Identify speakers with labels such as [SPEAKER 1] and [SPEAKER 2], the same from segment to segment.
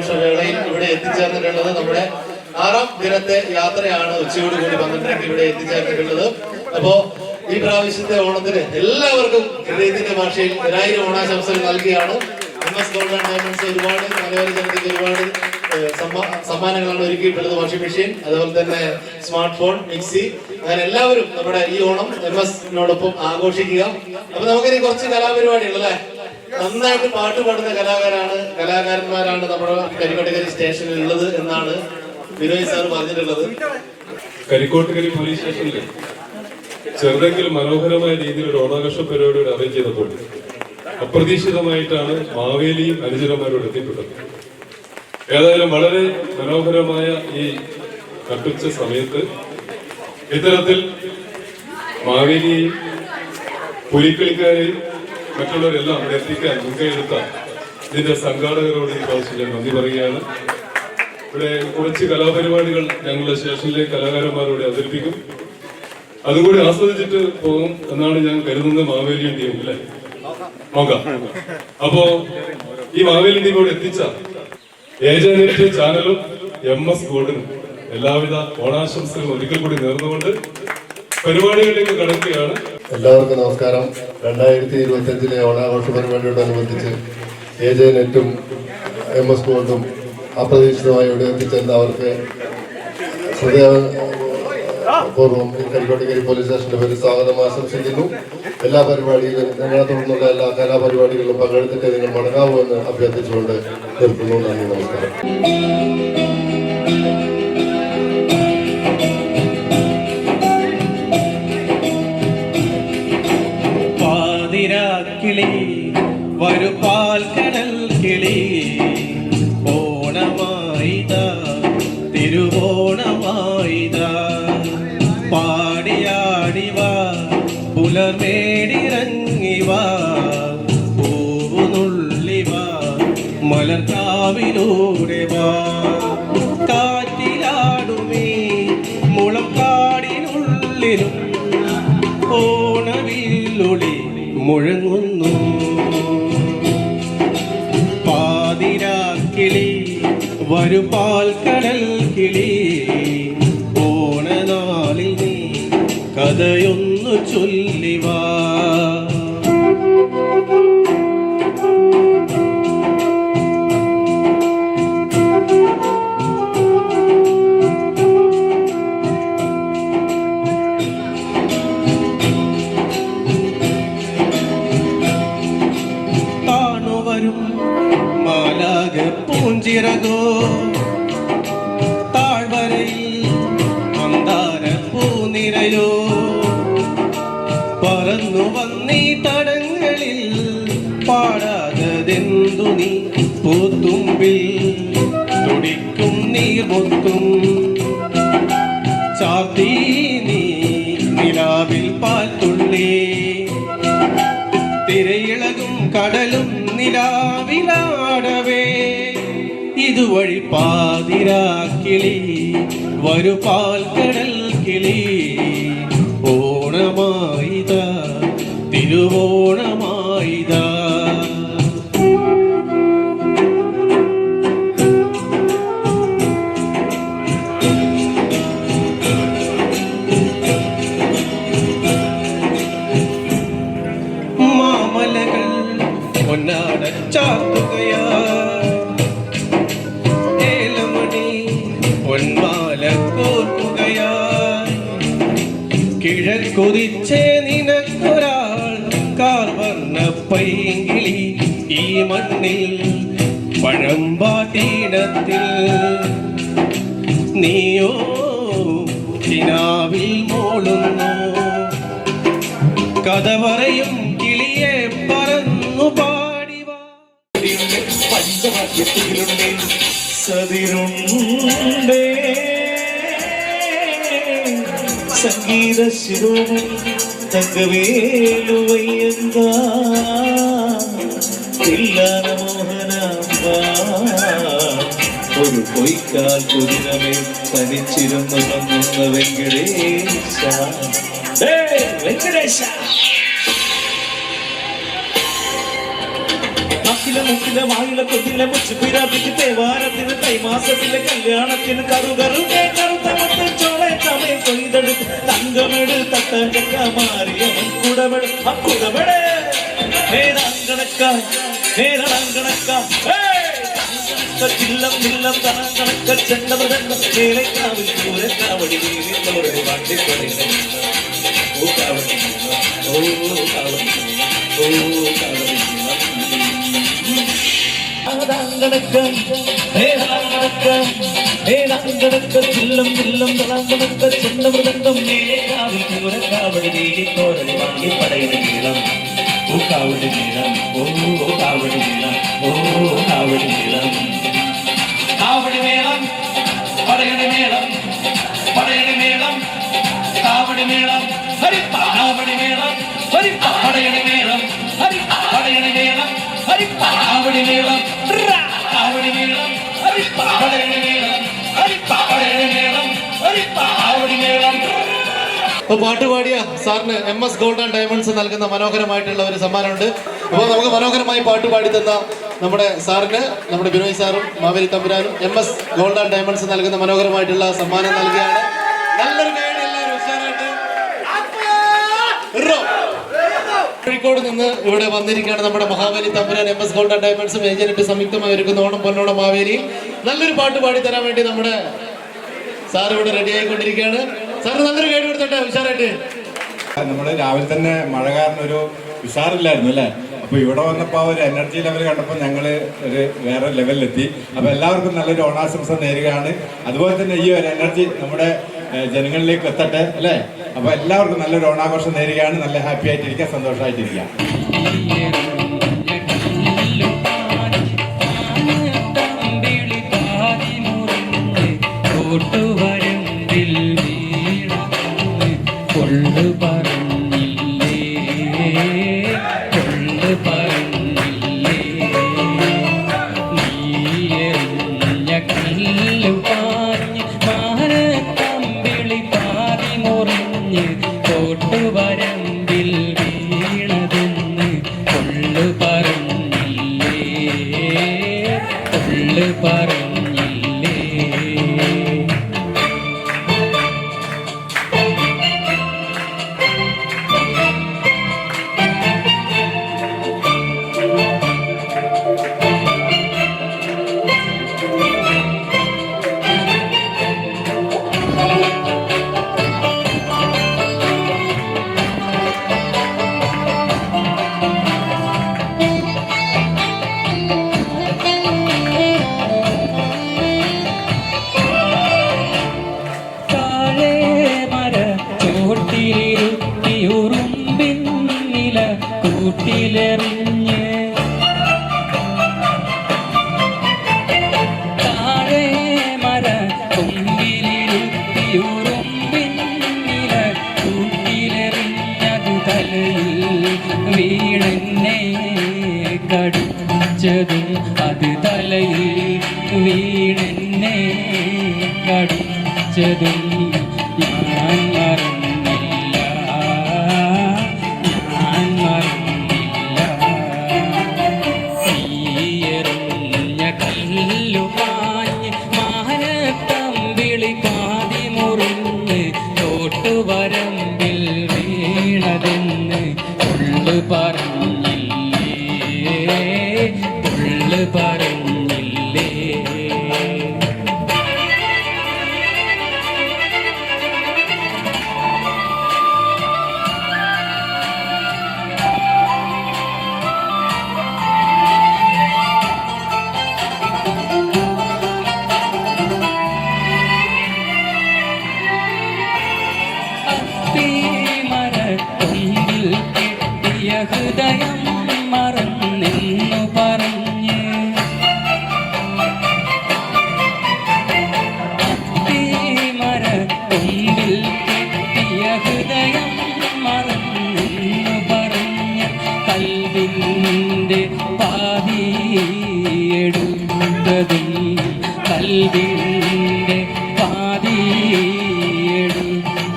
[SPEAKER 1] ഓണാഘോഷ ഇവിടെ എത്തിച്ചേർന്നിട്ടുള്ളത് നമ്മുടെ ആറാം ദിനത്തെ യാത്രയാണ് ഉച്ചയോട് കൂടി പന്ത്രണ്ടരയ്ക്ക് ഇവിടെ എത്തിച്ചേർന്നിട്ടുള്ളത്. അപ്പോ ഈ പ്രാവശ്യത്തെ ഓണത്തിന് എല്ലാവർക്കും ഹൃദയത്തിന്റെ ഭാഷയിൽ ഒരായിരം ഓണാശംസകൾ നൽകിയാണ്. M S gold and diamonds ഒരുപാട് മലയോര ജനതയ്ക്ക് ഒരുപാട് സമ്മാനങ്ങളാണ് ഒരുക്കിയിട്ടുള്ളത് വാഷിംഗ് മെഷീൻ അതുപോലെ തന്നെ സ്മാർട്ട് ഫോൺ മിക്സി. അങ്ങനെ എല്ലാവരും നമ്മുടെ ഈ ഓണം എം എസിനോടൊപ്പം ആഘോഷിക്കുക. അപ്പൊ നമുക്കിനി കുറച്ച് കലാപരിപാടികൾ അല്ലേ നന്നായിട്ട് പാട്ട് പാടുന്ന കലാകാരാണ് കലാകാരന്മാരാണ് നമ്മുടെ കരിക്കോട്ടക്കരി സ്റ്റേഷനിൽ ഉള്ളത് എന്നാണ് വിനോയ് സാർ പറഞ്ഞിട്ടുള്ളത്.
[SPEAKER 2] കരിക്കോട്ടുകരി പോലീസ് സ്റ്റേഷനിൽ ചെറുതെങ്കിലും മനോഹരമായ രീതിയിൽ ഒരു ഓണാഘോഷ പരിപാടിയോട് അറേഞ്ച് ചെയ്തപ്പോൾ അപ്രതീക്ഷിതമായിട്ടാണ് മാവേലിയും അനുചരന്മാരോട് എത്തിപ്പെട്ടത്. ഏതായാലും വളരെ മനോഹരമായ ഈ കട്ടുച്ച സമയത്ത് ഇത്തരത്തിൽ മാവേലിയെയും പുലിക്കളിക്കാരെയും മറ്റുള്ളവരെല്ലാം ഇവിടെ എത്തിക്കാൻ മുൻകൈയെടുത്ത ഇതിന്റെ സംഘാടകരോട് ഈ പ്രാവശ്യം ഞാൻ നന്ദി പറയുകയാണ്. ഇവിടെ കുറച്ച് കലാപരിപാടികൾ ഞങ്ങളുടെ സ്റ്റേഷനിലെ കലാകാരന്മാരോട് അവതരിപ്പിക്കും. അതുകൂടി ആസ്വദിച്ചിട്ട് പോകും എന്നാണ് ഞാൻ കരുതുന്നത് മാവേലിയൻ ടീം അല്ലേ? നോക്കാം അപ്പോ ഈ മാവേലി ടീം ഇവിടെ എത്തിച്ച ഏജന്റ് ചാനലും എം എസ് ഗോൾഡിനും എല്ലാവിധ ഓണാശംസകളും ഒരിക്കൽ കൂടി നേർന്നുകൊണ്ട് പരിപാടികളിലേക്ക് കടക്കുകയാണ്.
[SPEAKER 3] എല്ലാവർക്കും നമസ്കാരം. രണ്ടായിരത്തി ഇരുപത്തി അഞ്ചിലെ ഓണാഘോഷ പരിപാടിയോടനുബന്ധിച്ച് എ ജെ നെറ്റും എം എസ് ഗോൾഡും അപ്രതീക്ഷിതമായി ഇവിടെ എത്തിച്ചെന്ന അവർക്ക് ഹൃദയപൂർവം കരിക്കോട്ടക്കരി പോലീസ് സ്റ്റേഷന്റെ പേരിൽ സ്വാഗതം ആശംസിക്കുന്നു. എല്ലാ പരിപാടിയിലും ഞങ്ങളെ തുടർന്നുള്ള എല്ലാ കലാപരിപാടികളിലും പങ്കെടുത്തിട്ട് നിങ്ങൾ മടങ്ങാവൂ എന്ന് അഭ്യർത്ഥിച്ചുകൊണ്ട് നിർത്തുന്നു. നന്ദി നമസ്കാരം.
[SPEAKER 4] പാടിയാടിവാ പുലർമേടിറങ്ങിവാ പൂവുനുള്ളിവാ മലർക്കാവിലൂടെ വാ. കാറ്റിലാടുമേ മുളം കാടിനുള്ളിലും ഓണവില്ലുളി മുഴങ്ങുന്നു. പാതിരാക്കിളി വരുപാൽ കടൽ കിളി சொல்லி ചാത്തി നീ നിലാവിൽ പാൽത്തുള്ളി തിരയിളകും കടലും നിലാവിലാടവേ. ഇതുവഴി പാതിരാക്കിളി വരു പാൽക്കടൽ കിളി. ഓണമായിത തിരുവോണമായിത പൊന്നാട ചാർത്തുകയാ ഏലമണി പൊന്മാല കോർക്കുകയാ. കിഴക്കൊതിച്ചേ നിനക്കൊരാൾ കാർവർണ പൈങ്കിളി ഈ മണ്ണിൽ പഴമ്പാട്ടീടത്തിൽ നീയോ ചിനാവിൽ മോളുന്നു. കഥ പറയും കിളിയെ പറന്നു പാടിവാ
[SPEAKER 5] പഞ്ചവാക്യത്തിലുണ്ട് സതിരുണ്ടേ. സംഗീത ശിരോമി തങ്കവേലുവയ്യങ്ക ഒരു പൊയ്ക്കാൽ കുതിരമേ തനിച്ചിരുന്നു വെങ്കടേശ. വെങ്കടേശ. നാക്കിലെ മുക്കിലെ കൊതിലെ മുച്ചു പിരാപ്പിക്ക് തേവാരത്തിന് തൈമാസത്തിലെ കല്യാണത്തിന് കറുകറുകെ കറുത്തമത്തെ ചോളെ ചമയം കൊയ്തെടുത്ത് തങ്കമെട് തട്ടാൻ ചക്ക മാറിയവൻ കുടവെട്. ചില്ലം ചില്ലം തണം കണക്ക ചെണ്ട വാട്ടിക്കൊടങ്ങി ഓ കാവടി ഓ കാവടി ഓ കാവടി ആദാങ്കണക്കം ഹേദാങ്കണക്കം ഹേദാങ്കണക്കം ചില്ലം ചില്ലം തളാങ്കണക്ക ചെണ്ട മൃദണ്ഡം നേലക്കാവിൽ പൂരക്കാവടി വീരി തോരടി വാങ്ങി പടയുടെ നീളം ഓ കാവടി നീളം ഓ കാവടി നീളം ഓ കാവടി നീളം കാവടി മേളം പടയണി മേളം പടയണി മേളം കാവടി മേളം ഹരിപ്പ കാവടി മേളം ഹരിപ്പ പടയണി മേളം ഹരിപ്പ പടയണി മേളം ഹരിപ്പ കാവടി മേളം ട്രാ, കാവടി
[SPEAKER 1] അപ്പൊ പാട്ട് പാടിയ സാറിന് M S gold and diamonds നൽകുന്ന മനോഹരമായിട്ടുള്ള ഒരു സമ്മാനമുണ്ട്. അപ്പോൾ നമുക്ക് മനോഹരമായി പാട്ട് പാടി തന്ന നമ്മുടെ സാറിന് നമ്മുടെ ബിനോയ് സാറും Maveli തമ്പുരാനും M S gold and diamonds നൽകുന്ന മനോഹരമായിട്ടുള്ള സമ്മാനം നൽകുകയാണ്. നല്ലൊരു എല്ലാവരും. കോഴിക്കോട് നിന്ന് ഇവിടെ വന്നിരിക്കുകയാണ് നമ്മുടെ മഹാബലി തമ്പുരാൻ എം എസ് ഗോൾഡ് ആൻഡ് ഡയമണ്ട്സും ഏജന്റ് സംയുക്തമായി ഒരുക്കുന്ന ഓണം പൊന്നോണം മാവേലി. നല്ലൊരു പാട്ട് പാടി തരാൻ വേണ്ടി നമ്മുടെ സാർ ഇവിടെ റെഡി ആയിക്കൊണ്ടിരിക്കുകയാണ്.
[SPEAKER 6] നമ്മൾ രാവിലെ തന്നെ മഴ കാരണം ഒരു ഉഷാറില്ലായിരുന്നു അല്ലേ? അപ്പൊ ഇവിടെ വന്നപ്പോ ഒരു എനർജി ലെവൽ കണ്ടപ്പോൾ ഞങ്ങൾ ഒരു വേറെ ലെവലിലെത്തി അപ്പൊ എല്ലാവർക്കും നല്ലൊരു ഓണാശംസ നേരുകയാണ്. അതുപോലെ തന്നെ ഈ ഒരു എനർജി നമ്മുടെ ജനങ്ങളിലേക്ക് എത്തട്ടെ അല്ലേ? അപ്പൊ എല്ലാവർക്കും നല്ലൊരു ഓണാഘോഷം നേരുകയാണ്. നല്ല ഹാപ്പി ആയിട്ടിരിക്കുക സന്തോഷമായിട്ടിരിക്കുക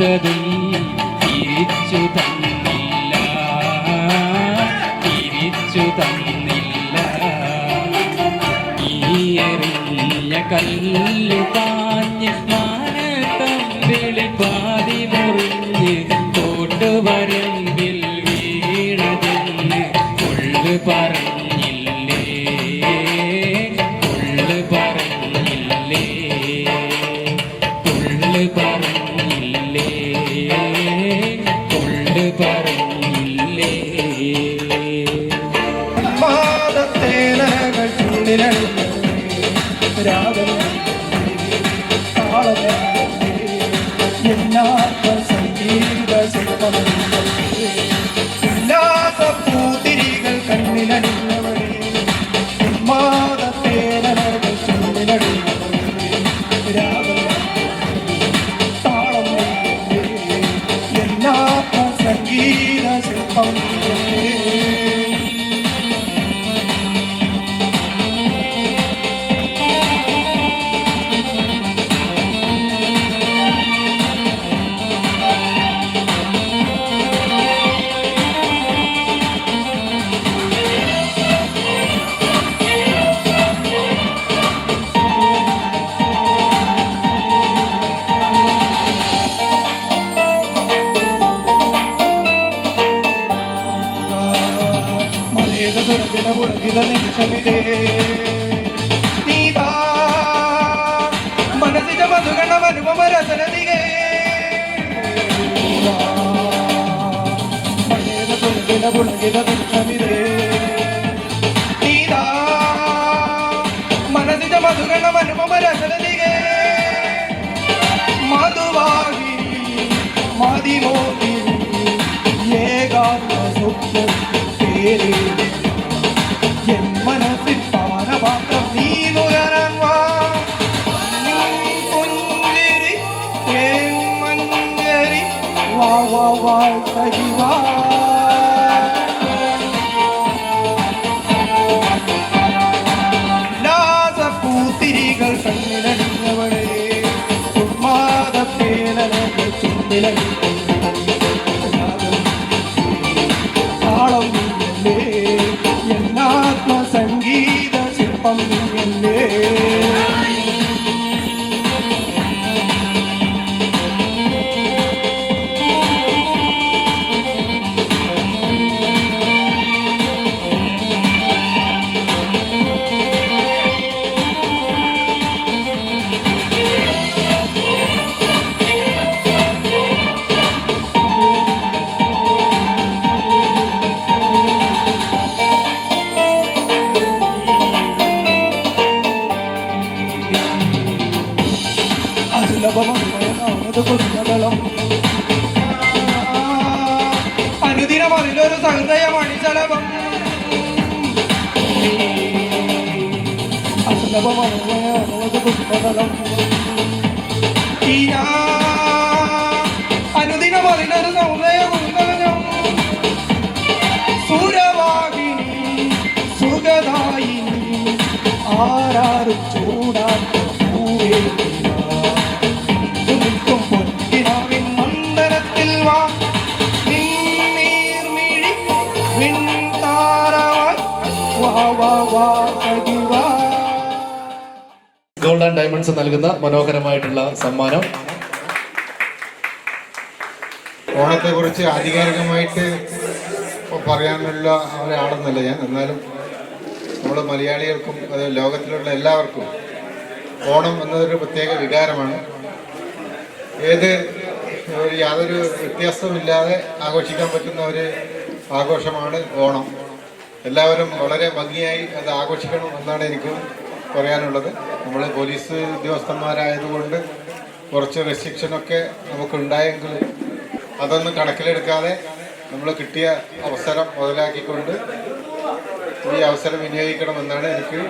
[SPEAKER 7] dedo മനസ്സിന്റെ മധുഗണം അനുപമ രസനദികേ മധുവാഹി മതിമോഹി ഏകാന്ത സുഖം പേര് എൻ മനസ്സിൽ പാനപാത്രം നീ നുകരാൻ വാ പുഞ്ചിരി തേൻ മഞ്ചരി വാ വാ വാ സഖി സഖി വാ.
[SPEAKER 1] ഗോൾഡ് ആൻഡ് ഡയമണ്ട്സ് നൽകുന്ന മനോഹരമായിട്ടുള്ള സമ്മാനം.
[SPEAKER 8] ഓണത്തെക്കുറിച്ച് ആധികാരികമായിട്ട് പറയാനുള്ള ഒരാളെന്നല്ല ഞാൻ. എന്നാലും നമ്മൾ മലയാളികൾക്കും അത് ലോകത്തിലുള്ള എല്ലാവർക്കും ഓണം എന്നതൊരു പ്രത്യേക വികാരമാണ്. ഏത് യാതൊരു വ്യത്യാസവുമില്ലാതെ ആഘോഷിക്കാൻ പറ്റുന്ന ഒരു ആഘോഷമാണ് ഓണം. എല്ലാവരും വളരെ ഭംഗിയായി അത് ആഘോഷിക്കണം എന്നാണ് എനിക്ക് പറയാനുള്ളത്. നമ്മൾ പോലീസ് ഉദ്യോഗസ്ഥന്മാരായതുകൊണ്ട് കുറച്ച് റെസ്ട്രിക്ഷനൊക്കെ നമുക്കുണ്ടായെങ്കിലും അതൊന്നും കണക്കിലെടുക്കാതെ നമ്മൾ കിട്ടിയ അവസരം മുതലാക്കിക്കൊണ്ട് ഈ അവസരം വിനിയോഗിക്കണമെന്നാണ് എനിക്ക്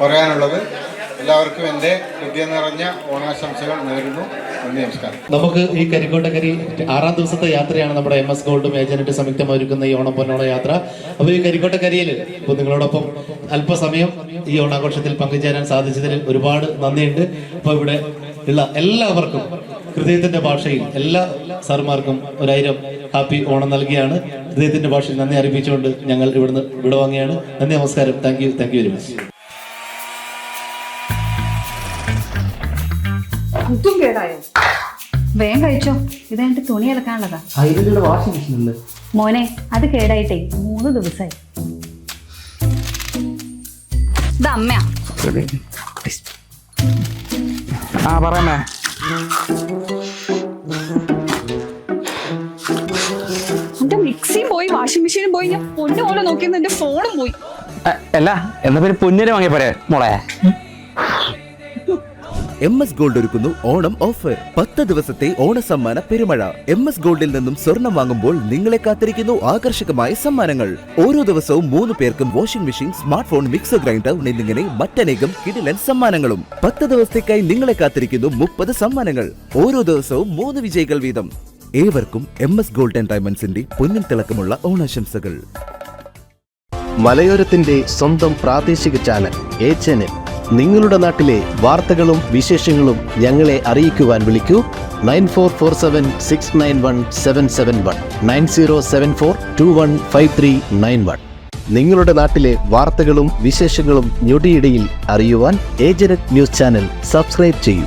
[SPEAKER 8] പറയാനുള്ളത്. എല്ലാവർക്കും എന്റെ ഹൃദയം നിറഞ്ഞ ഓണാശംസകൾ നേരുന്നു. നമസ്കാരം.
[SPEAKER 1] നമുക്ക് ഈ കരിക്കോട്ടക്കരി ആറാം ദിവസത്തെ യാത്രയാണ് നമ്മുടെ എം എസ് ഗോൾഡും മേജനായിട്ട് സംയുക്തമായി ഒരുക്കുന്ന ഈ ഓണം പൊന്നോണ യാത്ര. അപ്പൊ ഈ കരിക്കോട്ടക്കരിയിൽ ഇപ്പൊ നിങ്ങളോടൊപ്പം അല്പസമയം ഈ ഓണാഘോഷത്തിൽ പങ്കുചേരാൻ സാധിച്ചതിൽ ഒരുപാട് നന്ദിയുണ്ട്. അപ്പൊ ഇവിടെ ഉള്ള എല്ലാവർക്കും ഹൃദയത്തിന്റെ ഭാഷയിൽ എല്ലാ സാറുമാർക്കും ഒരായിരം ഹാപ്പി ഓണം നൽകിയാണ്. ഹൃദയത്തിന്റെ ഭാഷയിൽ നന്ദി അറിയിച്ചുകൊണ്ട് ഞങ്ങൾ ഇവിടുന്ന് വിടവാങ്ങിയാണ് നന്ദി നമസ്കാരം. Thank you thank you very much
[SPEAKER 9] കുത്തും കേടായോ? വേഗം കഴിച്ചോ. ഇത് കഴിഞ്ഞിട്ട് തുണി അലക്കാനുള്ളതാ.
[SPEAKER 10] വാഷിംഗ് മെഷീൻ ഉണ്ട്.
[SPEAKER 9] മോനെ അത് കേടായിട്ടേ. മൂന്ന് ദിവസമായി ഇത് അമ്മയാ.
[SPEAKER 10] ആ പറയാമേ
[SPEAKER 9] പോയി. പൊന്നു പോലെ നോക്കിയെന്ന് എന്റെ ഫോണും പോയി.
[SPEAKER 10] അല്ല എന്നാ പിന്നെ പൊന്നിനെ വാങ്ങിയ പോരെ മോളെ?
[SPEAKER 11] എം എസ് ഗോൾഡ് ഒരുക്കുന്നു ഓണം ഓഫർ. പത്ത് ദിവസത്തെ ഓണ സമ്മാന പെരുമഴ. എം എസ് ഗോൾഡിൽ നിന്നും സ്വർണം വാങ്ങുമ്പോൾ നിങ്ങളെ കാത്തിരിക്കുന്നു ആകർഷകമായ സമ്മാനങ്ങൾ. ഓരോ ദിവസവും മൂന്ന് പേർക്കും washing machine smart phone mixer grinder എന്നിങ്ങനെ മറ്റനേകം കിടിലൻ സമ്മാനങ്ങളും. പത്ത് ദിവസത്തേക്കായി നിങ്ങളെ കാത്തിരിക്കുന്നു മുപ്പത് സമ്മാനങ്ങൾ. ഓരോ ദിവസവും മൂന്ന് വിജയികൾ വീതം. ഏവർക്കും എം എസ് ഗോൾഡ് ഡയമണ്ട്സിന്റെ പൊന്നിൻ തിളക്കമുള്ള ഓണാശംസകൾ.
[SPEAKER 12] മലയോരത്തിന്റെ സ്വന്തം പ്രാദേശിക ചാനൽ എ ചാനൽ. നിങ്ങളുടെ നാട്ടിലെ വാർത്തകളും വിശേഷങ്ങളും ഞങ്ങളെ അറിയിക്കുവാൻ വിളിക്കൂ. Nine four four seven six nine one seven seven one nine zero seven four two one five three nine one. നിങ്ങളുടെ നാട്ടിലെ വാർത്തകളും വിശേഷങ്ങളും ഞൊടിയിടയിൽ അറിയുവാൻ ഏജനറ്റ് ന്യൂസ് ചാനൽ സബ്സ്ക്രൈബ് ചെയ്യൂ.